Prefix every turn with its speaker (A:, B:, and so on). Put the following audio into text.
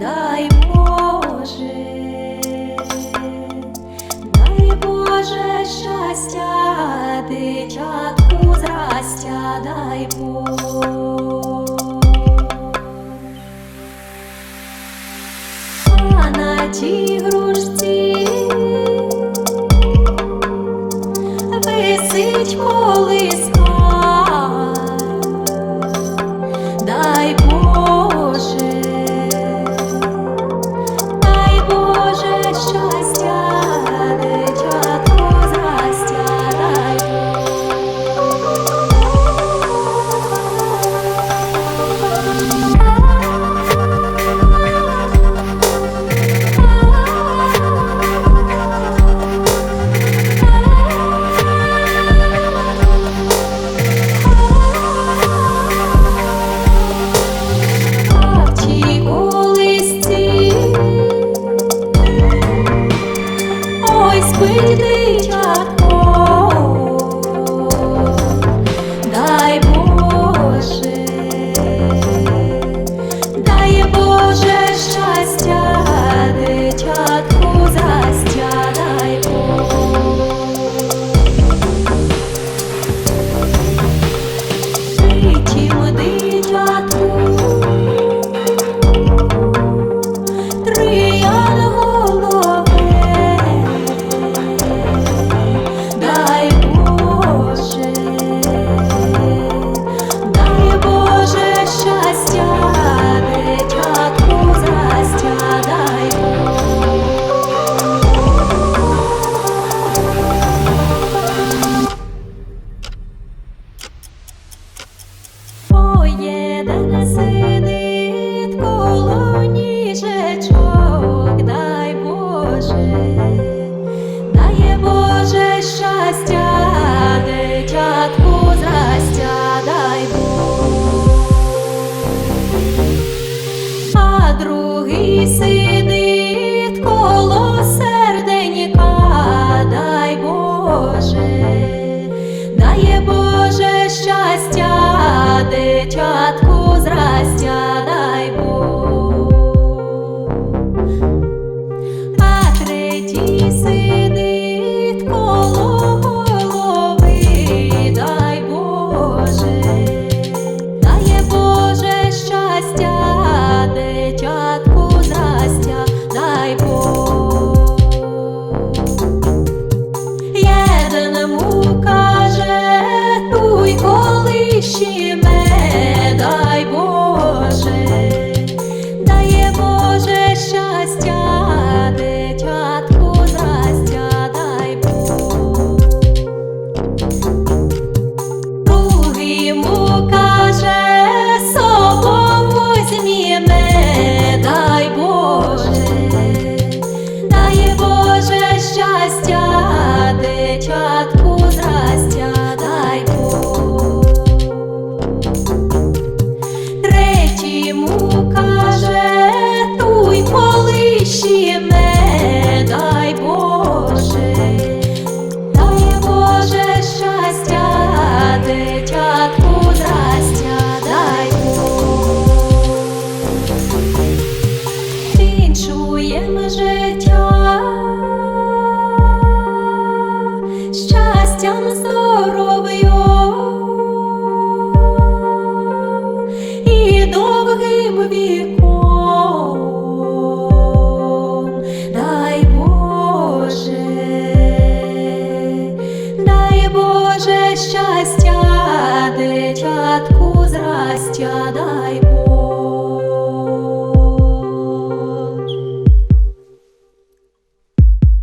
A: дай Боже, дай Боже щастя, дитятку зрастя, дай Боже. А на тій грушці 起我的 дитятку зрастя, дай Бог. А третій сидить коло голови, дай Боже, дає Боже щастя, дитятку зрастя, дай Бог. Єдному каже, туй колишіме, дай йому каже, собою возьміме, дай Боже, дай Боже щастя, дитятку Вінчуєм життя, щастям, здоров'ю. І довгим віком, дай Боже, дай Боже щастя, дитятку зрастя, дай